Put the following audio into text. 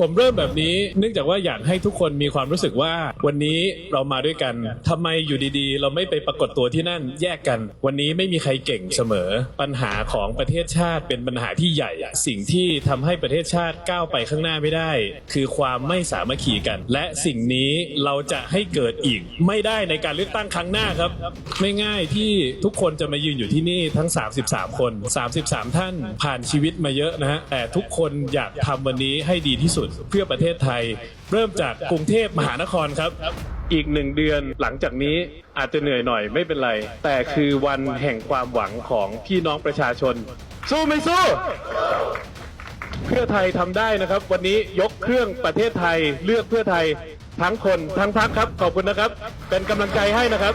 ผมเริ่มแบบนี้เนื่องจากว่าอยากให้ทุกคนมีความรู้สึกว่า วันนี้เรามาด้วยกันทำไมอยู่ดีๆ เราไม่ไปปรากฏตัวที่นั่นแยกกัน วันนี้ไม่มีใครเก่งเสมอ ปัญหาของประเทศชาติเป็นปัญหาที่ใหญ่อะสิ่งที่ทำให้ประเทศชาติก้าวไปข้างหน้าไม่ได้ คือความไม่สามัคคีกัน และสิ่งนี้เราจะให้เกิดอีกไม่ได้ในการเลือกตั้งครั้งหน้าครับ ไม่ง่ายที่ทุกคนจะมายืนอยู่ที่นี่ทั้ง 33 คน 33 ท่านผ่านชีวิตมาเยอะนะฮะแต่ทุกคนอยากทำวันนี้ให้ดีที่สุดเพื่อประเทศไทย เริ่มจากกรุงเทพมหานครครับ อีกหนึ่งเดือนหลังจากนี้อาจจะเหนื่อยหน่อยไม่เป็นไร แต่คือวันแห่งความหวังของพี่น้องประชาชน สู้ไม่สู้ เพื่อไทยทำได้นะครับ วันนี้ยกเครื่องประเทศไทยเลือกเพื่อไทยทั้งคนทั้งพักครับ ขอบคุณนะครับ เป็นกำลังใจให้นะครับ